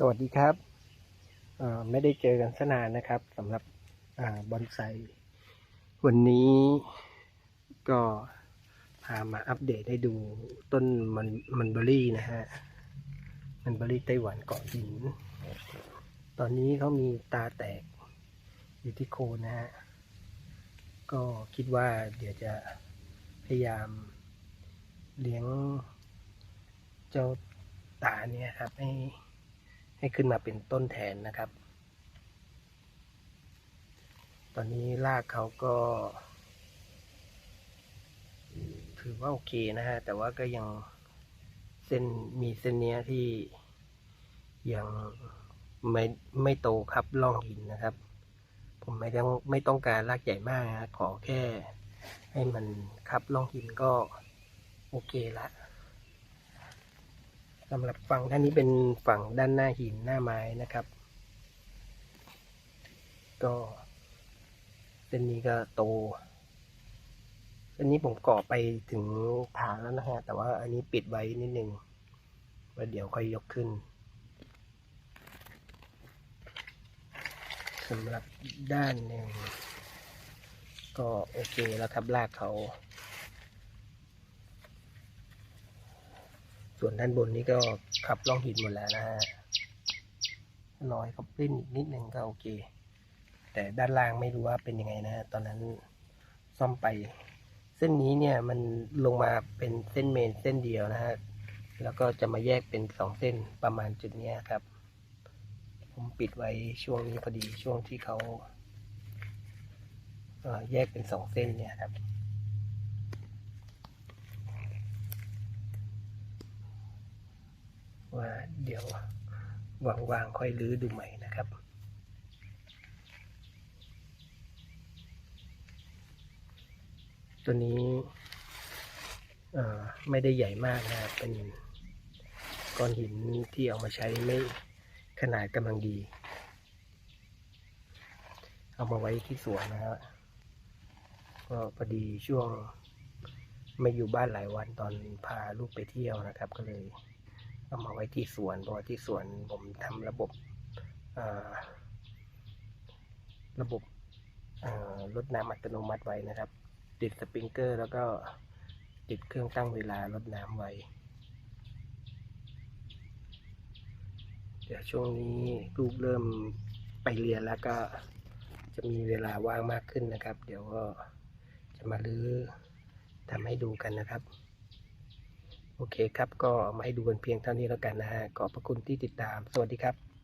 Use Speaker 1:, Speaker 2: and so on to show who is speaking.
Speaker 1: สวัสดีครับ ไม่ได้เจอกันสนานนะครับสำหรับอบอนไซวันนี้ก็พามาอัปเดตให้ดูต้นมันมันเบอรี่นะฮะ มันเบอรี่ไต้หวันเกาะหิน ตอนนี้เขามีตาแตกอยู่ที่โคนนะฮะ ก็คิดว่าเดี๋ยวจะพยายามเลี้ยงเจ้าตาเนี่ยครับให้ ให้ขึ้นมาเป็นต้นแทนนะครับ ตอนนี้รากเขาก็ ถือว่าโอเคนะฮะ แต่ว่าก็ยังเส้นมีเส้นเนี้ยที่ยังไม่ไม่โตครับล่องหินนะครับ ผมไม่ต้องไม่ต้องการรากใหญ่มากนะขอแค่ให้มันครับล่องหินก็โอเคละ สำหรับฝั่งด้านนี้เป็นฝั่งด้านหน้าหินหน้าไม้นะครับ ก็เส้นนี้ก็โตเส้นนี้ผมก่อไปถึงฐานแล้วนะฮะ แต่ว่าอันนี้ปิดไว้นิดนึงไว้เดี๋ยวค่อยยกขึ้นสำหรับด้านหนึ่งก็โอเคแล้วครับรากเขา ส่วนด้านบนนี้ก็ขับล่องหินหมดแล้วนะฮะรอยเขาปลิ้นอีกนิดนึงก็โอเค แต่ด้านล่างไม่รู้ว่าเป็นยังไงนะฮะตอนนั้นซ่อมไป เส้นนี้เนี่ยมันลงมาเป็นเส้นเมนเส้นเดียวนะฮะแล้วก็จะมาแยกเป็นสองเส้นประมาณจุดนี้ครับ ผมปิดไว้ช่วงนี้พอดีช่วงที่เขาแยกเป็นสองเส้นเนี่ยครับ ว่า เดี๋ยววางๆค่อยรื้อดูใหม่นะครับตัวนี้ไม่ได้ใหญ่มากนะครับ เป็นก้อนหินที่เอามาใช้ไม่ขนาดกำลังดี เอามาไว้ที่สวนนะครับก็พอดีช่วงไม่อยู่บ้านหลายวันตอนพาลูกไปเที่ยวนะครับ ก็เลย เอามาไว้ที่สวนเพราะว่าที่สวนผมทำระบบระบบรดน้ำอัตโนมัติไว้นะครับ ติดสปริงเกอร์แล้วก็ติดเครื่องตั้งเวลารดน้ำไว้ เดี๋ยวช่วงนี้ลูกเริ่มไปเรียนแล้วก็จะมีเวลาว่างมากขึ้นนะครับ เดี๋ยวก็จะมาลื้อทำให้ดูกันนะครับ โอเคครับ ก็มาให้ดูกันเพียงเท่านี้แล้วกันนะฮะขอบพระคุณที่ติดตาม สวัสดีครับ